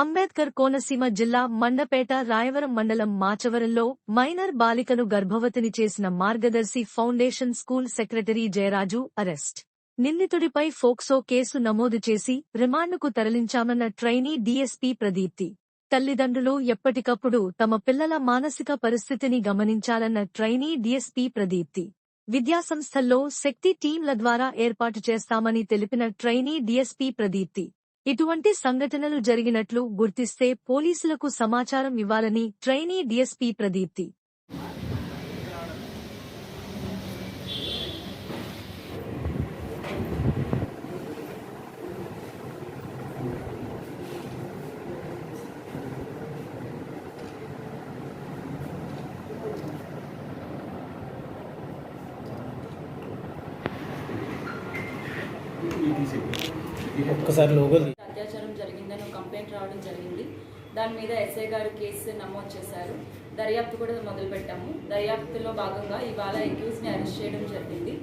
అంబేద్కర్ కోనసీమ జిల్లా మండపేట రాయవరం మండలం మాచవరంలో మైనర్ బాలికను గర్భవతిని చేసిన Margadarshi foundation school secretary Jayaraju arrest. నిందితుడిపై POCSO case నమోదు చేసి రిమాండ్కు తరలించామన్న ట్రైనీ డీఎస్పీ ప్రదీప్తి. తల్లిదండ్రులు ఎప్పటికప్పుడు తమ పిల్లల మానసిక పరిస్థితిని గమనించాలన్న ట్రైనీ డీఎస్పీ ప్రదీప్తి. విద్యాసంస్థల్లో శక్తి టీంల ద్వారా ఏర్పాటు చేస్తామని తెలిపిన ట్రైనీ డీఎస్పీ ప్రదీప్తి. ఇటువంటి సంఘటనలు జరిగినట్లు గుర్తిస్తే పోలీసులకు సమాచారం ఇవ్వాలని ట్రైనీ డీఎస్పీ ప్రదీప్తి. ఒక్కసారి లోగోలు అత్యాచారం జరిగిందని కంప్లైంట్ రావడం జరిగింది. దాని మీద ఎస్ఐ గారు కేసు నమోదు చేశారు. దర్యాప్తు కూడా మొదలుపెట్టాము దర్యాప్తులో భాగంగా ఇవాళ అక్యూజ్ని అరెస్ట్ చేయడం జరిగింది.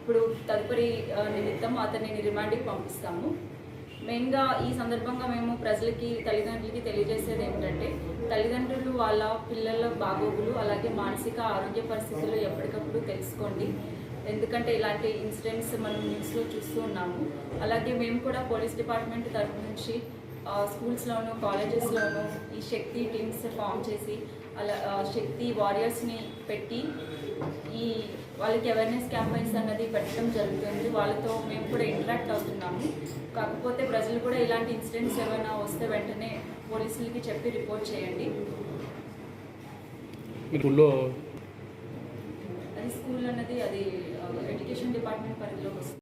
ఇప్పుడు తదుపరి నిమిత్తం అతన్ని రిమాండ్కి పంపిస్తాము. మెయిన్గా ఈ సందర్భంగా మేము ప్రజలకి తల్లిదండ్రులకి తెలియజేసేది ఏమిటంటే తల్లిదండ్రులు వాళ్ళ పిల్లల బాగోగులు అలాగే మానసిక ఆరోగ్య పరిస్థితులు ఎప్పటికప్పుడు తెలుసుకోండి. ఎందుకంటే ఇలాంటి ఇన్సిడెంట్స్ మనం న్యూస్లో చూస్తూ ఉన్నాము. అలాగే మేము కూడా పోలీస్ డిపార్ట్మెంట్ తరఫు నుంచి స్కూల్స్లోనూ స్కూల్స్లోను కాలేజెస్లోను ఈ శక్తి టీమ్స్ ఫామ్ చేసి అలా శక్తి వారియర్స్ని పెట్టి ఈ వాళ్ళకి అవేర్నెస్ క్యాంపెయిన్స్ అన్నది పెట్టడం జరుగుతుంది. వాళ్ళతో మేము కూడా ఇంటరాక్ట్ అవుతున్నాము. కాకపోతే ప్రజలు కూడా ఇలాంటి ఇన్సిడెంట్స్ ఏమైనా వస్తే వెంటనే పోలీసులకి చెప్పి రిపోర్ట్ చేయండి. స్కూల్ అన్నది అది ఎడ్యుకేషన్ డిపార్ట్మెంట్ పరిధిలోకి వస్తుంది.